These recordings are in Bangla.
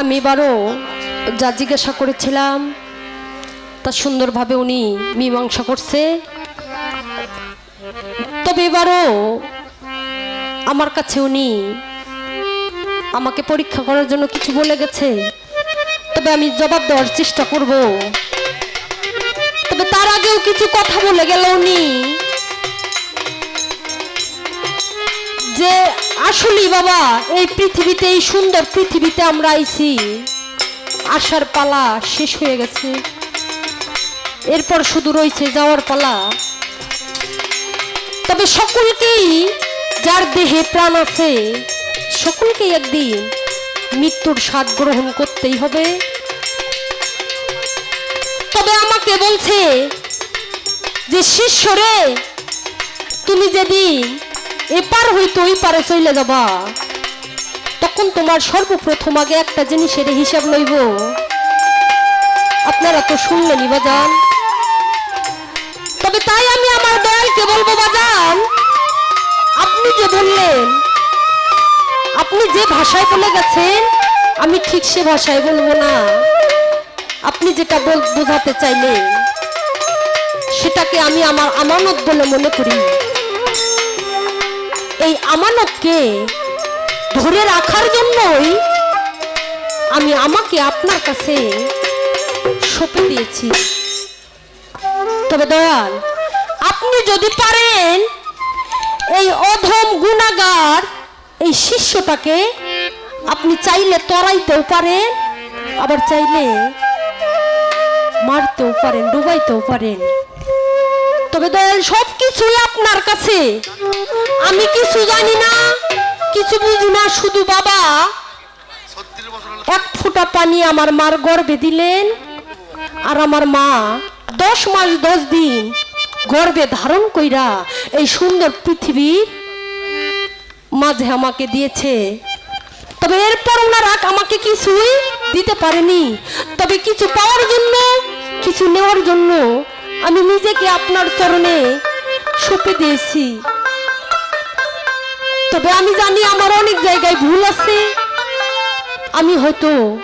আমি এবারও যা জিজ্ঞাসা করেছিলাম, তা সুন্দরভাবে উনি মীমাংসা করছে। তবে এবারও আমার কাছে উনি আমাকে পরীক্ষা করার জন্য কিছু বলে গেছে। তবে আমি জবাব দেওয়ার চেষ্টা করব। তবে তার আগেও কিছু কথা বলে গেল উনি। যে আসলেই বাবা, এই পৃথিবীতে, এই সুন্দর পৃথিবীতে আমরা আইছি। আসার পালা শেষ হয়ে গেছে। এরপর শুধু রয়েছে যাওয়ার পালা। তবে সকলকেই যার দেহে প্রাণ আছে, সকলকেই একদিন মৃত্যুর স্বাদ গ্রহণ করতেই হবে। তবে আমাকে বলছে যে, শিষ্যরে, তুমি যেদিন এপার হইতো ওই পারে চলে যাবা। তখন তোমার সর্বপ্রথম আগে একটা জিনিসের হিসাব লইব। আপনারা তো শুনলেনই বাজান। তবে তাই আমি আমার দয়ালকে বলব বাজান, আপনি যে বললেন, আপনি যে ভাষায় বলে গেছেন, আমি ঠিক সে ভাষায় বলব না। আপনি যেটা বোঝাতে চাইলেন, সেটাকে আমি আমার আমানত বলে মনে করি। এই আমানতকে ধরে রাখার জন্যই আমি আমাকে আপনার কাছে সঁপে দিয়েছি। তবে দয়াল, আপনি যদি পারেন, এই অধম গুণাগার, এই শিষ্যটাকে আপনি চাইলে তরাইতেও পারেন, আবার চাইলে মারতেও পারেন, ডুবাইতেও পারেন। তবে দয়াল সব কিছুই আপনার কাছে। আমি কিছু জানি না, কিছু বুঝি না, শুধু বাবা, এক ফোঁটা পানি আমার মার গর্ভে দিলেন, আর আমার মা দশ মাস দশ দিন গর্ভে ধারণ কইরা এই সুন্দর পৃথিবীর মাঝে আমাকে দিয়েছে। তবে এরপর ওনারা আমাকে কিছুই দিতে পারেনি। তবে কিছু পাওয়ার জন্য, কিছু নেওয়ার জন্য আমি নিজেকে আপনার চরণে সঁপে দিয়েছি। তবে আমি জানি আমার অনেক জায়গায় ভুল আছে। আমি হয়তো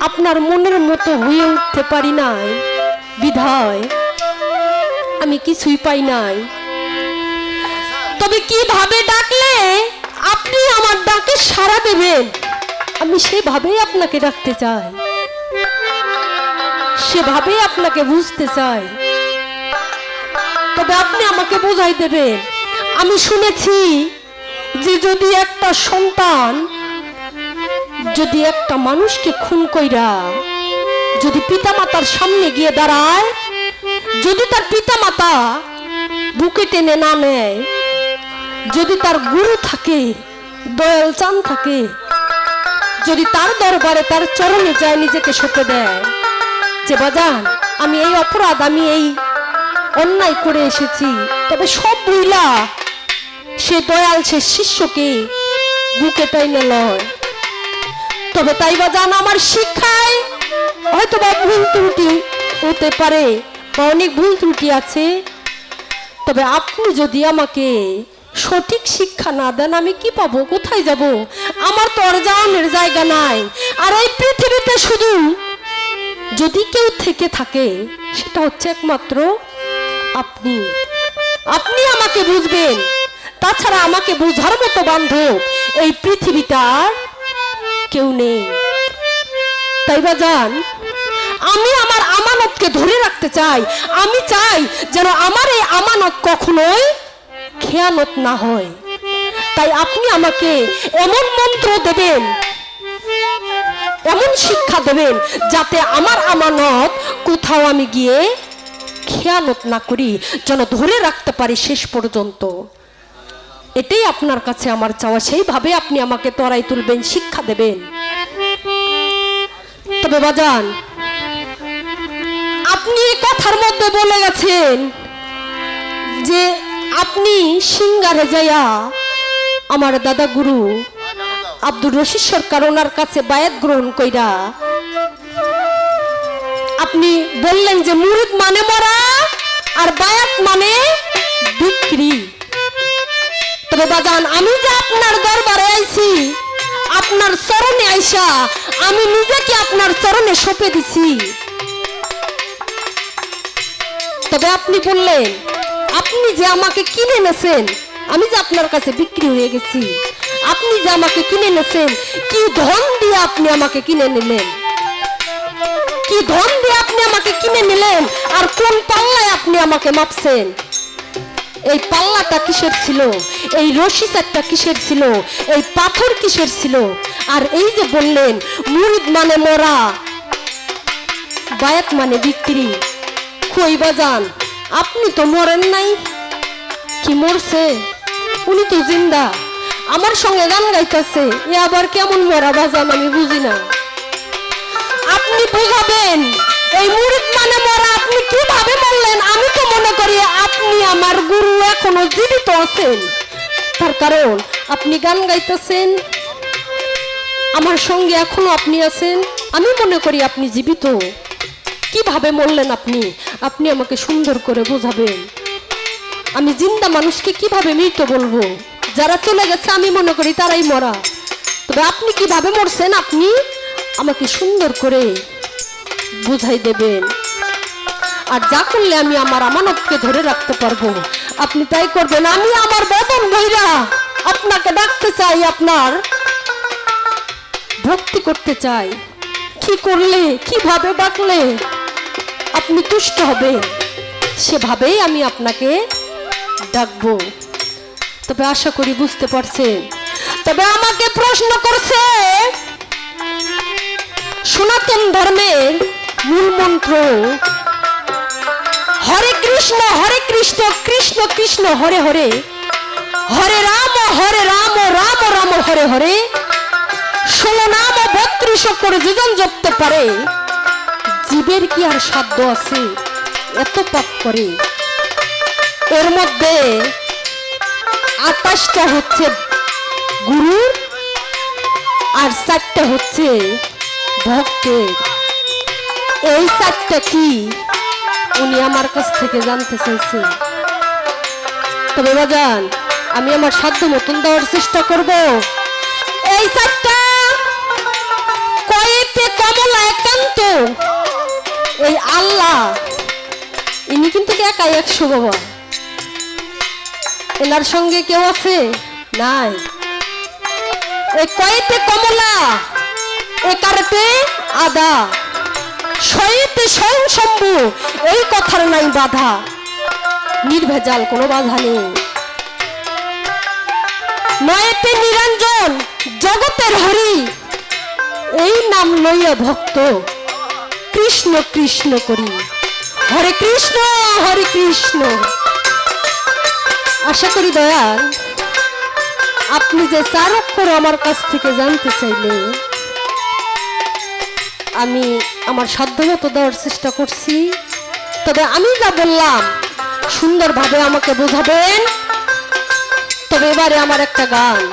আপনার মনের মতো হয়ে উঠতে পারি নাই। বিধায় আমি কিছুই পাই নাই। তবে কীভাবে ডাকলে আপনি আমার ডাকে সাড়া দেবেন? আমি সেভাবেই আপনাকে ডাকতে চাই। সেভাবেই আপনাকে বুঝতে চাই। তবে আপনি আমাকে বোঝাই দেবেন। আমি শুনেছি যে যদি একটা সন্তান যদি একটা মানুষকে খুন কইরা যদি পিতামাতার সামনে গিয়ে দাঁড়ায়, যদি তার পিতামাতা বুকে টেনে না নেয়, যদি তার গুরু থাকে, দয়াল চান থাকে, যদি তার দরবারে তার চরণে যায় নিজেকে সঁপে দেয়, যে বাজান, আমি এই অপরাধ, আমি এই অন্যায় করে এসেছি। তবে সব মহিলা, সে দয়াল, সে শিষ্যকে বুকে টাইনে লয়। তবে তাই বা জান আমার শিক্ষায় হয়তো বা ভুল ত্রুটি হতে পারে বা অনেক ভুল ত্রুটি আছে। তবে আপনি যদি আমাকে সঠিক শিক্ষা না দেন, আমি কি পাবো? কোথায় যাব? আমার তো যাওয়ানোর জায়গা নাই। আর এই পৃথিবীতে শুধু যদি কেউ থেকে থাকে, সেটা হচ্ছে একমাত্র আপনি আপনি আমাকে বুঝবেন। তাছাড়া আমাকে বুঝার মতো বান্ধব এই পৃথিবীটা আর কেউ নেই। তাই বা যান আমি আমার আমানতকে ধরে রাখতে চাই। আমি চাই যেন আমার এই আমানত কখনোই খেয়ানত না হয়। তাই আপনি আমাকে এমন মন্ত্র দেবেন, এমন শিক্ষা দেবেন, যাতে আমার আমানত কোথাও আমি গিয়ে খেয়ানত না করি, যেন ধরে রাখতে পারি শেষ পর্যন্ত। এটাই আপনার কাছে আমার চাওয়া। সেইভাবে আপনি আমাকে তরাই তুলবেন, শিক্ষা দেবেন। তবে বাজান, আপনি কথার মধ্যে বলে গেছেন যে আপনি সিঙ্গারে যাইয়া আমার দাদা গুরু আব্দুর রশিদ সরকার ওনার কাছে বায়াত গ্রহণ কইরা আপনি বললেন যে মুরিদ মানে মরা আর বায়াত মানে বিক্রি। তবে বাজান, আমি যে আপনার দরবারে আইছি, আপনার চরণে আইসা আমি নিজেকে আপনার চরণে সঁপে দিছি? তবে আপনি বললেন, আপনি যে আমাকে কিনে নেছেন আমি যে আপনার কাছে বিক্রি হয়ে গেছি। আপনি যে আমাকে কিনে নেছেন কি ধন দিয়ে আপনি আমাকে কিনে নিলেন? কি ধন দিয়ে আপনি আমাকে কিনে নিলেন? আর কোন পাল্লায় আপনি আমাকে মাপছেন? এই পাল্লাটা কিসের ছিল? এই রশি চারটা কিসের ছিল? এই পাথর কিসের ছিল? আর এই যে বললেন, মুরিদ মানে মরা, বায়াত মানে বিক্রি। কই বাজান আপনি তো মরেন নাই। কি মরছে? উনি তো জিন্দা। আমার সঙ্গে গান গাইতেছে। এ আবার কেমন মরা বাজান আমি বুঝি না। আপনি বুঝাবেন। এই মুরিদ মানে মরা, আপনি কীভাবে বললেন? আমি তো মনে করি আপনি আমার গুরু, এখনও জীবিত আছেন। তার কারণ, আপনি গান গাইতেছেন। আমার সঙ্গে এখনও আপনি আছেন। আমি মনে করি আপনি জীবিত। কীভাবে মরলেন আপনি? আপনি আমাকে সুন্দর করে বোঝাবেন। আমি জিন্দা মানুষকে কীভাবে মৃত বলব? যারা চলে গেছে, আমি মনে করি তারাই মরা। তবে আপনি কীভাবে মরছেন? আপনি আমাকে সুন্দর করে বুঝাই দেবেন। আর যা করলে আমি আমার আমানতকে ধরে রাখতে পারব। আপনি তাই করবেন। আমি আমার বেতন ভৈরা আপনাকে ডাকতে চাই, আপনার ভক্তি করতে চাই। কি করলে, কীভাবে ডাকলে আপনি তুষ্ট হবেন, সেভাবেই আমি আপনাকে ডাকবো। তবে আশা করি বুঝতে পারছেন। তবে আমাকে প্রশ্ন করছে সনাতন ধর্মের মূল মন্ত্র হরে কৃষ্ণ হরে কৃষ্ণ কৃষ্ণ কৃষ্ণ, হরে হরে। হরে রাম হরে রাম রাম রাম, হরে হরে। ষোলো নাম, বত্রিশ করে জীবন জপতে পারে। জীবের কি আর সাধ্য আছে? এত পাপ করে। এর মধ্যে আঠাশটা হচ্ছে গুরুর আর চারটা হচ্ছে ভক্তের এই চারটা কি উনি আমার কাছ থেকে জানতে চাইছে তবে বাজান, আমি আমার সাধ্য মতন দেওয়ার চেষ্টা করব। এই চারটা কয়েকটি কমলা একান্ত এই আল্লাহ, ইনি কিন্তু একাই একশো বাবা? এনার সঙ্গে কেউ আছে? নাই। এই কয়েতে কমলা একারতে আদা। শয়েতে স্বয়ং শম্ভু, এই কথার নাই বাধা। নির্ভেজাল কোনো বাধা নেই। নয়েতে নিরঞ্জন, জগতের হরি, এই নাম লইয়া ভক্ত কৃষ্ণ কৃষ্ণ করি। হরে কৃষ্ণ হরে কৃষ্ণ। আশা করি দয়াল, আপনি যে চার অক্ষর আমার কাছ থেকে জানতে চাইলে আমি আমার সাধ্যমতো দেওয়ার চেষ্টা করছি। তবে আমি যা বললাম, সুন্দরভাবে আমাকে বোঝাবেন। তবে এবারে আমার একটা গান।